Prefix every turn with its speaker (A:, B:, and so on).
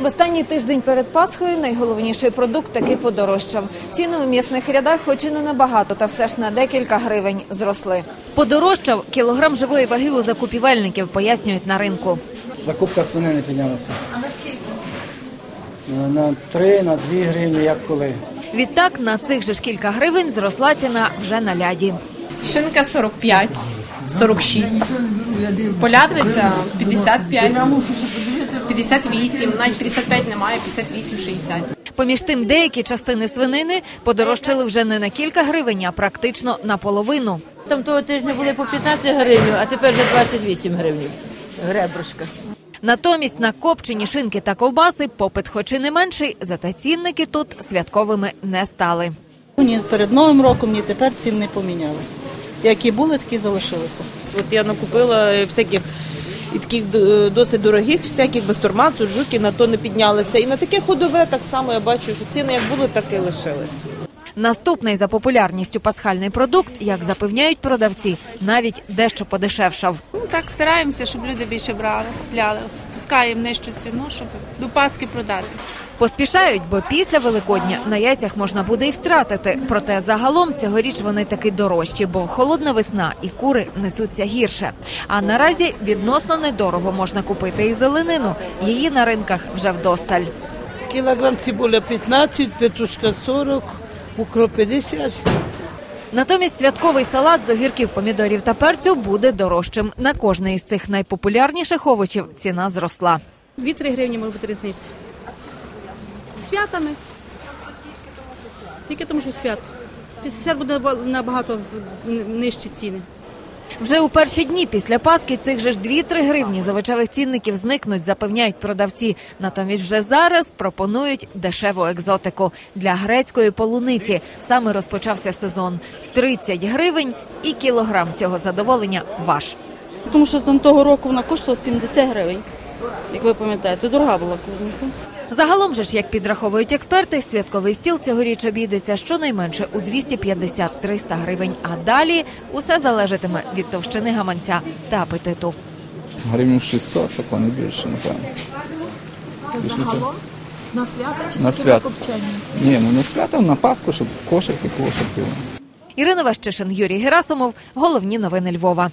A: В останній тиждень перед Пасхою найголовніший продукт таки подорожчав. Ціни у м'ясних рядах, хоч і не набагато, та все ж на декілька гривень зросли. Подорожчав кілограм живої ваги у закупівельників, пояснюють на ринку.
B: Закупка свинини піднялася.
A: А наскільки?
B: Е, На 3, на 2 гривні, як коли.
A: Відтак на цих же ж кілька гривень зросла ціна вже на ляді.
C: Шинка 45, 46. Полядвиця 55, 58, навіть 55 немає, 58, 60.
A: Поміж тим, деякі частини свинини подорожчали вже не на кілька гривень, а практично наполовину.
D: Там того тижня були по 15 гривень, а тепер вже 28 гривень. Гребрушка.
A: Натомість на копчені шинки та ковбаси попит, хоч і не менший, зате цінники тут святковими не стали.
E: Ні перед новим роком, ні тепер цін не поміняли. Які були, такі залишилися.
F: От я накупила е, всяких і таких е, досить дорогих, всяких бастурмат, суджуки на то не піднялися. І на таке ходове так само я бачу, що ціни як були, так і лишились.
A: Наступний за популярністю пасхальний продукт, як запевняють продавці, навіть дещо подешевшав.
G: Ну так стараємося, щоб люди більше брали, купляли. Пускаємо нижчу ціну, щоб до Паски продати.
A: Поспішають, бо після Великодня на яйцях можна буде і втратити. Проте загалом цьогоріч вони таки дорожчі, бо холодна весна і кури несуться гірше. А наразі відносно недорого можна купити і зеленину. Її на ринках вже вдосталь.
H: Кілограм цибуля 15, петрушка 40, укроп 50.
A: Натомість святковий салат з огірків, помідорів та перцю буде дорожчим. На кожний із цих найпопулярніших овочів ціна зросла.
G: 2-3 гривні може бути різниця. Святами. Тільки тому, що свят. 50 буде набагато нижчі ціни.
A: Вже у перші дні після Пасхи цих же ж 2-3 гривні з цінників зникнуть, запевняють продавці. Натомість вже зараз пропонують дешеву екзотику для грецької полуниці. Саме розпочався сезон. 30 гривень і кілограм цього задоволення ваш.
E: Тому що там того року вона коштувала 70 гривень. Як ви пам'ятаєте, дорога була клубніка.
A: Загалом же ж, як підраховують експерти, святковий стіл цьогоріч обійдеться щонайменше у 250-300 гривень. А далі усе залежатиме від товщини гаманця та апетиту.
I: Гривень 600, тако не більше, напевно. Більше не.
A: На свято чи
I: На свято. Ні, ну на свято, на Пасху, щоб кошик і кошик.
A: Ірина Вещишин, Юрій Герасимов. Головні новини Львова.